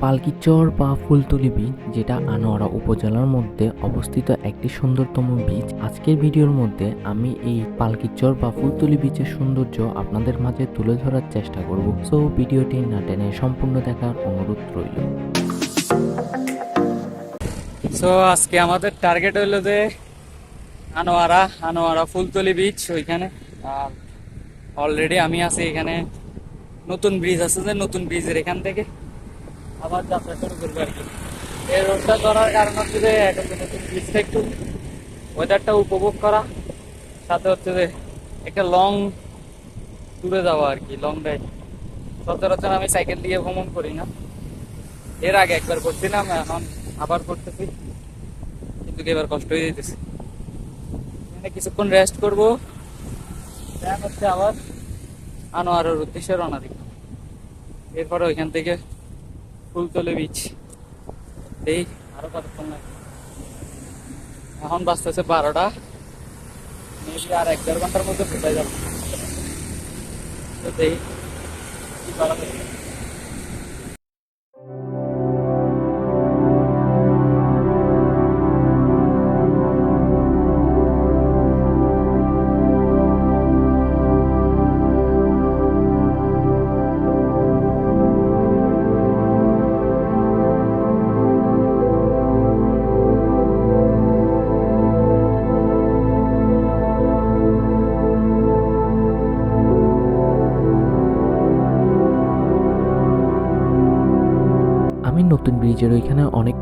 পালকিচর বা ফুলতলি বীচ, যেটা আনোয়ারা উপজেলার মধ্যে অবস্থিত একটি সুন্দরতম বীচ। আজকের ভিডিওর মধ্যে আমি এই পালকিচর বা ফুলতলি বীচের সৌন্দর্য আপনাদের মাঝে তুলে ধরার চেষ্টা করব। সো, ভিডিওটি না টেনে সম্পূর্ণ দেখার অনুরোধ রইল। সো, আজকে আমাদের টার্গেট হইল যে আনোয়ারা আনোয়ারা ফুলতলি বিচ ওইখানে। আর অলরেডি আমি আছি এখানে। নতুন ব্রিজ আছে যে নতুন ব্রিজের এখান থেকে। আবার যাত্রা শুরু করব আর কি। এই রোডটা ধরার কারণ হচ্ছে যে একটা নতুন ব্রিজটা একটু ওয়েদারটা উপভোগ করা। সাথে হচ্ছে যে, একটা লং ট্যুরে যাওয়া আর কি লং ড্রাইভ সচরাচর আমি সাইকেল দিয়ে ভ্রমণ করি না। এর আগে একবার করছিলাম, এখন আবার করতেছি। কিন্তু এবার কষ্ট হয়ে যেতেছে এখানে কিছুক্ষণ রেস্ট করব। হচ্ছে আবার আনোয়ারের উদ্দেশ্যে রওনা দিব। এরপরে ওইখান থেকে ফুলতলে বিচ এই আরও কতক্ষণ লাগে? এখন বাঁচতেছে বারোটা। মেবি আর এক দেড় ঘণ্টার মধ্যে কোথায় যাব। তো দেখি কি করা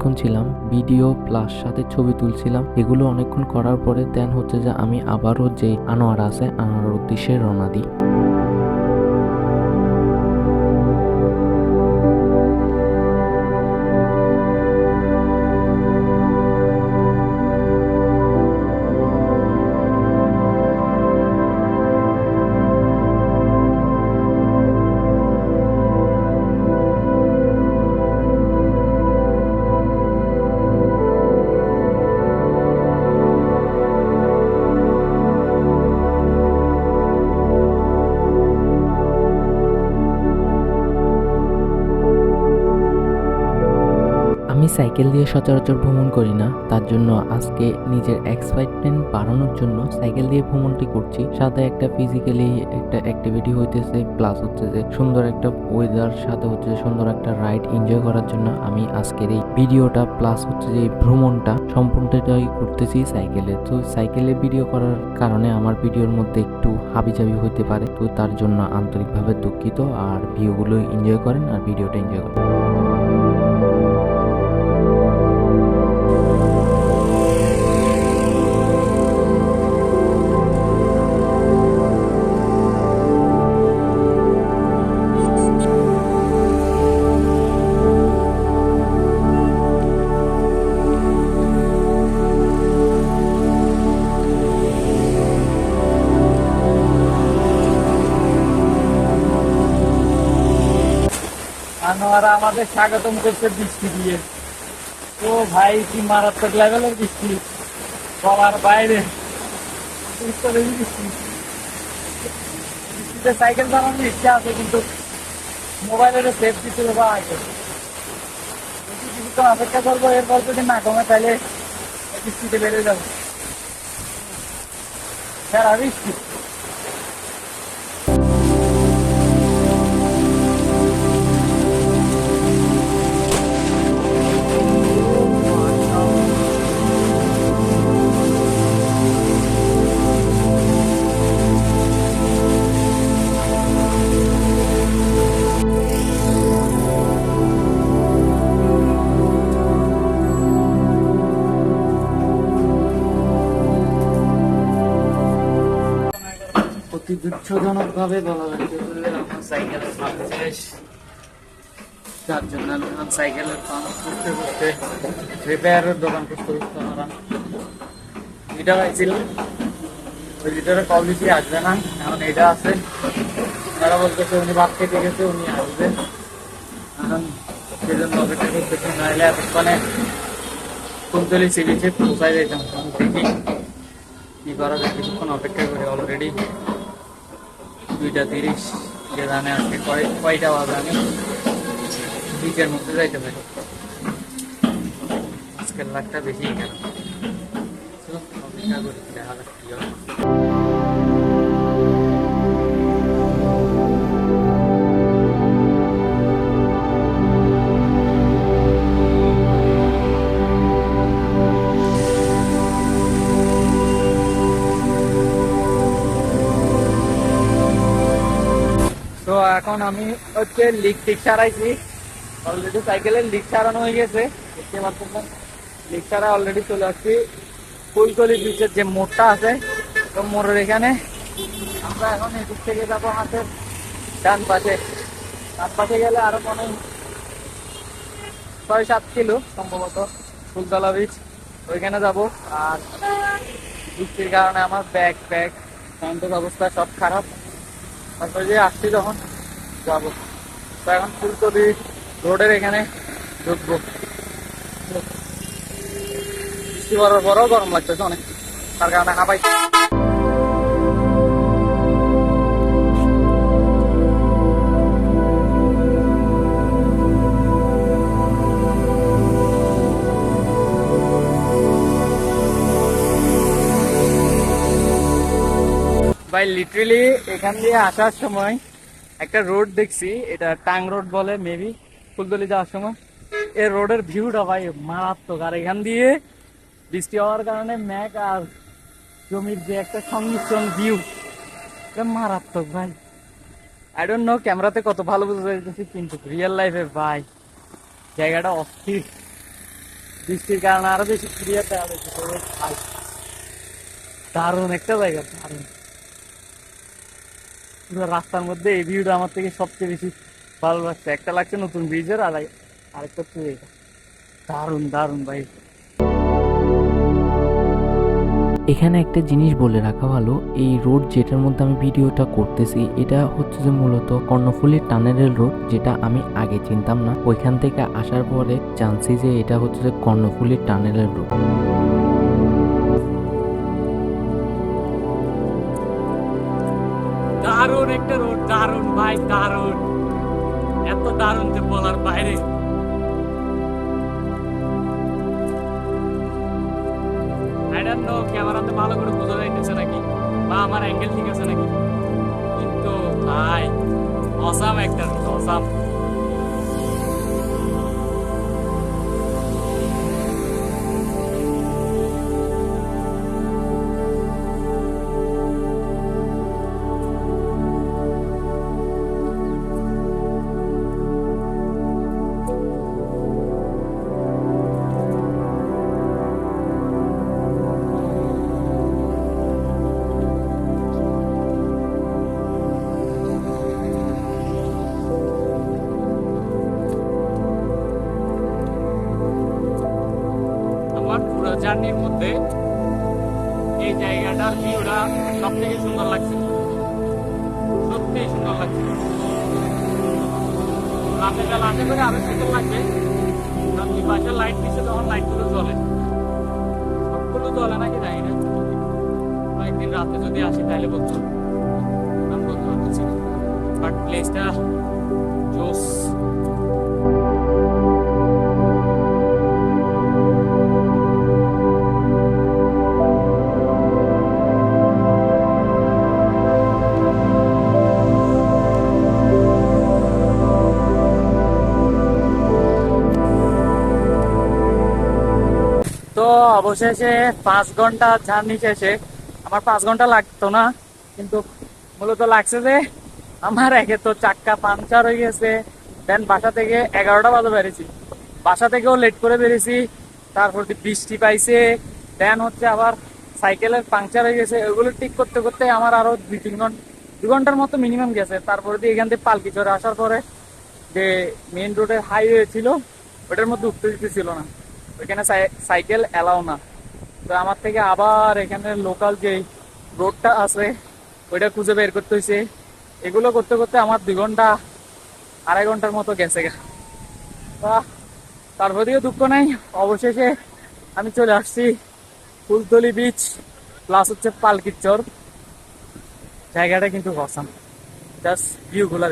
অনেকক্ষণ ছিলাম, ভিডিও প্লাস সাথে ছবি তুলছিলাম, এগুলো অনেকক্ষণ করার পরে দেন হচ্ছে যে আমি আবারও যে আনোয়ার আছে আনোয়ার উদ্দেশ্যে রওনা দিই। সাইকেল দিয়ে সচরাচর ভ্রমণ করি না। তার জন্য আজকে নিজের এক্সাইটমেন্ট বাড়ানোর জন্য সাইকেল দিয়ে ভ্রমণটি করছি। সাথে একটা ফিজিক্যালি একটা অ্যাক্টিভিটি হইতেছে প্লাস হচ্ছে যে সুন্দর একটা ওয়েদার সাথে হচ্ছে যে সুন্দর একটা রাইড এনজয় করার জন্য আমি আজকের এই ভিডিওটা প্লাস হচ্ছে যে ভ্রমণটা সম্পূর্ণটাই করতেছি সাইকেলে। তো সাইকেলে ভিডিও করার কারণে আমার ভিডিওর মধ্যে একটু হাবিজাবি হইতে পারে। তো তার জন্য আন্তরিকভাবে দুঃখিত। আর ভিডিওগুলো এনজয় করেন আর ভিডিওটা এনজয় করেন। আমাদের স্বাগতম করছে বৃষ্টি দিয়ে। ও ভাই, কি মারাত্মক লেভেলের বৃষ্টি। বলার বাইরে। বৃষ্টিতে সাইকেল চালানোর ইচ্ছা আছে, কিন্তু মোবাইলের সেফটি ছিল বা বেশি কিছুক্ষণ অপেক্ষা করব, এরপর যদি না কমে, তাহলে বৃষ্টিতে বেড়ে যাব। সারা বৃষ্টি। অতি দুঃখজনক ভাবে বলা সাইকেলের শেষ যার জন্য আমি এখন সাইকেলের পাম্প করতে করতে রিপেয়ারের দোকান করতে করতে আমরা ওই আসবে না। এখন এটা আছে। তারা বলতেছে উনি ভাত খেতে গেছে, উনি আসবে। এখন সেজন্য অপেক্ষা করতেছি। নাহলে এতক্ষণে কুন্তলি দেখি করা যায়। কিছুক্ষণ অপেক্ষা করি অলরেডি দুইটা তিরিশ, যে জানে আজকে কয়, কয়টা বাজে আমি বিচের মধ্যে যাইতে পারি। আজকের লাখটা বেশি করি, দেখা যাক কি হয়। এখন আমি হচ্ছে লিক টিক সারাইছি অলরেডি সাইকেলের লিক সারানো হয়ে গেছে। দেখতে পাচ্ছেন লিক সারা অলরেডি চলে আসছি। ফুলকলি বিচের যে মোড়টা আছে তো মোড়ের এখানে। আমরা এখন এদিক থেকে যাব হাতের ডান পাশে। ডান পাশে গেলে আরও মনে ছয় সাত কিলো সম্ভবত ফুলতলা বিচ ওইখানে যাব। আর বৃষ্টির কারণে আমার ব্যাগ ব্যাগ অবস্থা সব খারাপ। তারপরে যে আসছি যখন যাব। তো এখন ফুলকপি রোডের এখানে ঢুকবো। বৃষ্টি পড়ার পরও গরম লাগতেছে অনেক। তার কারণে হাঁপাই। ভাই লিটারেলি এখান দিয়ে আসার সময় একটা রোড দেখছি, এটা টাং রোড বলে মেবি ফুলতলি যাওয়ার সময়। এই রোডের ভিউটা ভাই মারাত্মক। আর এখান দিয়ে বৃষ্টি হওয়ার কারণে ম্যাক আর জমির যে একটা সংমিশ্রণ ভিউ এটা মারাত্মক ভাই। আই ডোন্ট নো ক্যামেরাতে কত ভালো বুঝতে যাইতেছি কিন্তু রিয়েল লাইফে ভাই, জায়গাটা অস্থির। বৃষ্টির কারণে আরও বেশি ক্লিয়ার দেখা দারুণ একটা জায়গা, দারুণ। রাস্তার মধ্যে এই ভিউটা আমার থেকে সবচেয়ে বেশি ভালো লাগছে। একটা লাগছে নতুন ব্রিজের, আর আরেকটা হচ্ছে এটা দারুণ দারুণ ভাই। এখানে একটা জিনিস বলে রাখা ভালো, এই রোড যেটার মধ্যে আমি ভিডিওটা করতেছি, এটা হচ্ছে যে মূলত কর্ণফুলী টানেলের রোড, যেটা আমি আগে চিনতাম না। ওইখান থেকে আসার পরে জানছি যে এটা হচ্ছে যে কর্ণফুলী টানেলের রোড। দারুণ একটা রোড, দারুণ ভাই, দারুণ। এত দারুণ যে বলার বাইরে। ক্যামেরাতে ভালো করে বোঝা যাইতেছে নাকি? বা আমার অ্যাঙ্গেল ঠিক আছে নাকি? কিন্তু ভাই অসাম একটা অসাম জার্নির মধ্যে এই জায়গাটার ভিউটা সব থেকে সুন্দর লাগছে। সত্যি সুন্দর লাগছে। রাতে বেলা আশা করে আরও সুন্দর লাগবে। কারণ দুই পাশের লাইট দিচ্ছে তখন লাইটগুলো জ্বলে। সবগুলো জ্বলে নাকি জানি না। কয়েকদিন রাতে যদি আসি তাহলে বলতো আমি বলতে পারতেছি বাট প্লেসটা জোস। অবশেষে পাঁচ ঘণ্টা জার্নি শেষে আমার পাঁচ ঘণ্টা লাগতো না, কিন্তু মূলত লাগছে যে আমার একে তো চাক্কা পাংচার হয়ে গেছে। দেন বাসা থেকে এগারোটা বাজে বেরিয়েছি। বাসা থেকেও লেট করে বেরিয়েছি, তারপর বৃষ্টি পাইছে দেন হচ্ছে আবার সাইকেলের পাংচার হয়ে গেছে। ওগুলো ঠিক করতে করতে আমার আরও দুই তিন ঘণ্টা, দু ঘণ্টার মতো মিনিমাম গেছে। তারপরে দিয়ে এখান থেকে পালকি চড়ে আসার পরে যে মেইন রোডের হাইওয়ে ছিল, ওটার মধ্যে উঠতে দিতেছিল না। ওইখানে সাই- সাইকেল এলাও না। তো আমার থেকে আবার এখানে লোকাল যে রোডটা আছে, ওইটা খুঁজে বের করতে হয়েছে এগুলো করতে করতে আমার দুই ঘণ্টা, আড়াই ঘণ্টার মতো গেছে। তারপর দিকে দুঃখ নাই, অবশেষে আমি চলে আসছি ফুলতলি বিচ প্লাস হচ্ছে পালকির চর। জায়গাটা কিন্তু অসাম জাস্ট ভিউ গুলা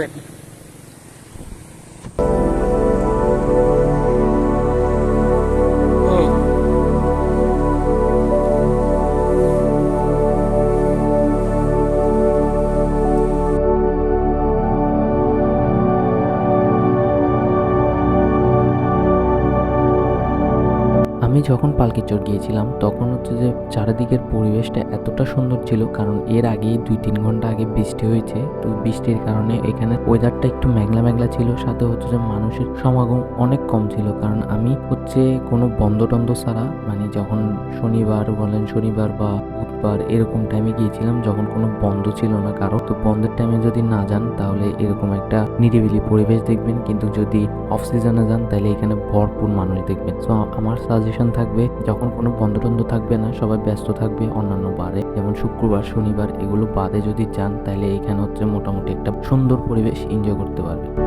গিয়েছিলাম, তখন হচ্ছে যে চারিদিকের পরিবেশটা এতটা সুন্দর ছিল, কারণ এর আগেই দুই তিন ঘণ্টা আগে বৃষ্টি হয়েছে। তো বৃষ্টির কারণে এখানে ওয়েদারটা একটু মেঘলা মেঘলা ছিল, সাথে হচ্ছে যে মানুষের সমাগম অনেক কম ছিল, কারণ আমি হচ্ছে কোনো বন্ধ টন্ধ ছাড়া মানে যখন শনিবার বলেন শনিবার বা বুধবার এরকম টাইমে গিয়েছিলাম, যখন কোনো বন্ধ ছিল না কারও, তো বন্ধের টাইমে যদি না যান, তাহলে এরকম একটা নিরিবিলি পরিবেশ দেখবেন, কিন্তু যদি অফ সিজনে যান, তাহলে এখানে ভরপুর মানুষ দেখবেন। সো আমার সাজেশন থাকবে, যখন কোনো বন্ধ টন্ধ থাকবে না, সবাই ব্যস্ত থাকবে অন্যান্য বারে। যেমন শুক্রবার, শনিবার, এগুলো বাদে যদি যান তাহলে এখানে হচ্ছে মোটামুটি একটা সুন্দর পরিবেশ এনজয় করতে পারবেন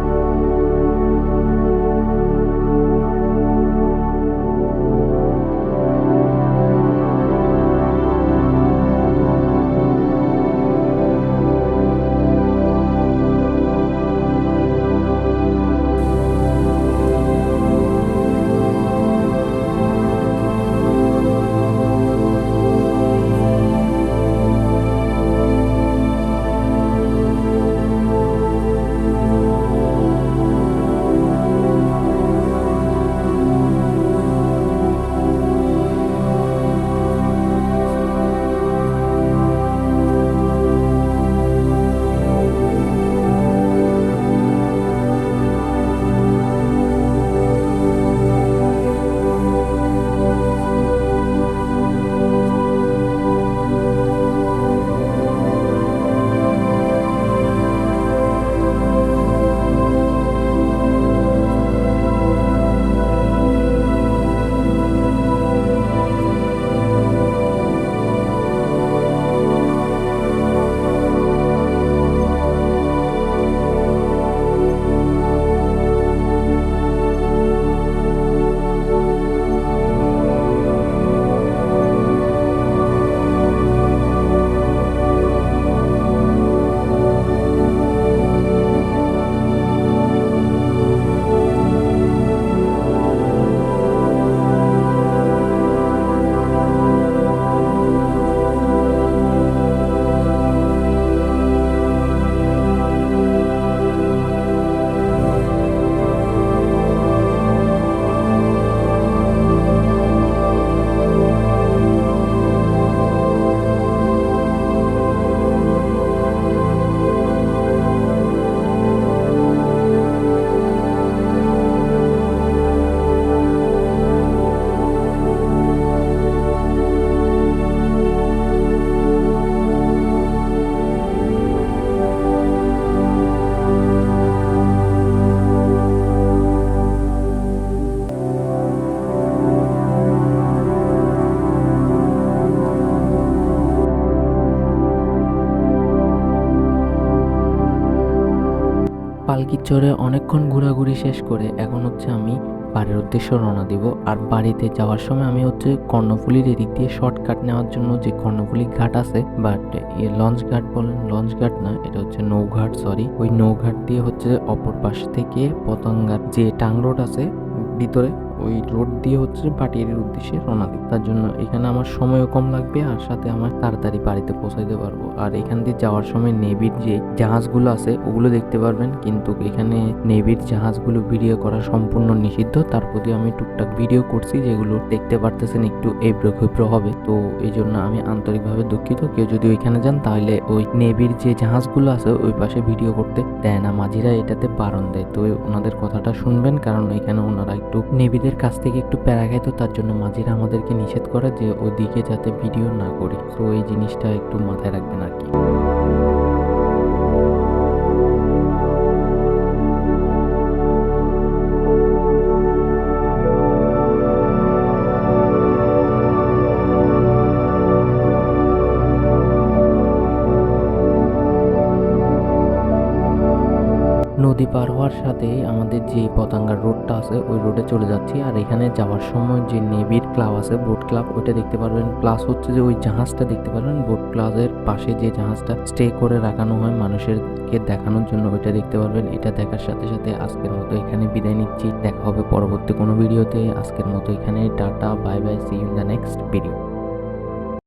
পালকির চড়ে অনেকক্ষণ ঘোরাঘুরি শেষ করে এখন হচ্ছে আমি বাড়ির উদ্দেশ্যে রওনা দিব। আর বাড়িতে যাওয়ার সময় আমি হচ্ছে কর্ণফুলির এদিক দিয়ে শর্টকাট নেওয়ার জন্য যে কর্ণফুলি ঘাট আছে বাট লঞ্চ ঘাট বলেন লঞ্চ ঘাট না, এটা হচ্ছে নৌঘাট সরি ওই নৌঘাট দিয়ে হচ্ছে অপর পাশ থেকে পতঙ্গার যে টাং রোড আছে, ভিতরে ওই রোড দিয়ে হচ্ছে পাটিয়ারির উদ্দেশ্যে রওনা দিব তার জন্য এখানে আমার সময়ও কম লাগবে আর সাথে আমার তাড়াতাড়ি বাড়িতে পৌঁছাইতে পারব। আর এখান দিয়ে যাওয়ার সময় নেভির যে জাহাজগুলো আছে, ওগুলো দেখতে পারবেন। কিন্তু এখানে নেভির জাহাজগুলো ভিডিও করা সম্পূর্ণ নিষিদ্ধ। তার প্রতি আমি টুকটাক ভিডিও করছি, যেগুলো দেখতে পারতেছেন একটু এব্রো খেব্রো হবে। তো এই জন্য আমি আন্তরিকভাবে দুঃখিত। কেউ যদি ওইখানে যান, তাহলে ওই নেভির যে জাহাজগুলো আছে, ওই পাশে ভিডিও করতে দেয় না। মাঝিরা এটাতে বারণ দেয়। তো ওনাদের কথাটা শুনবেন, কারণ এখানে ওনারা একটু নেভিদের কাছ থেকে একটু প্যারা খাইতো তার জন্য মাঝিরা আমাদেরকে নিষেধ করে যে ওদিকে যাতে ভিডিও না করি। তো এই জিনিসটা একটু মাথায় রাখবেন আর কি। নদী পার হওয়ার সাথে আমাদের যে পতাঙ্গার রোডটা আছে, ওই রোডে চলে যাচ্ছি। আর এখানে যাওয়ার সময় যে নেভির ক্লাব আছে বোট ক্লাব ওইটা দেখতে পারবেন। প্লাস হচ্ছে যে ওই জাহাজটা দেখতে পারবেন। বোট ক্লাবের পাশে যে জাহাজটা স্টে করে রাখানো হয় মানুষেরকে দেখানোর জন্য, ওইটা দেখতে পারবেন। এটা দেখার সাথে সাথে আজকের মতো এখানে বিদায় নিচ্ছি। দেখা হবে পরবর্তী কোনো ভিডিওতে আজকের মতো এখানে, tata bye bye see in the next video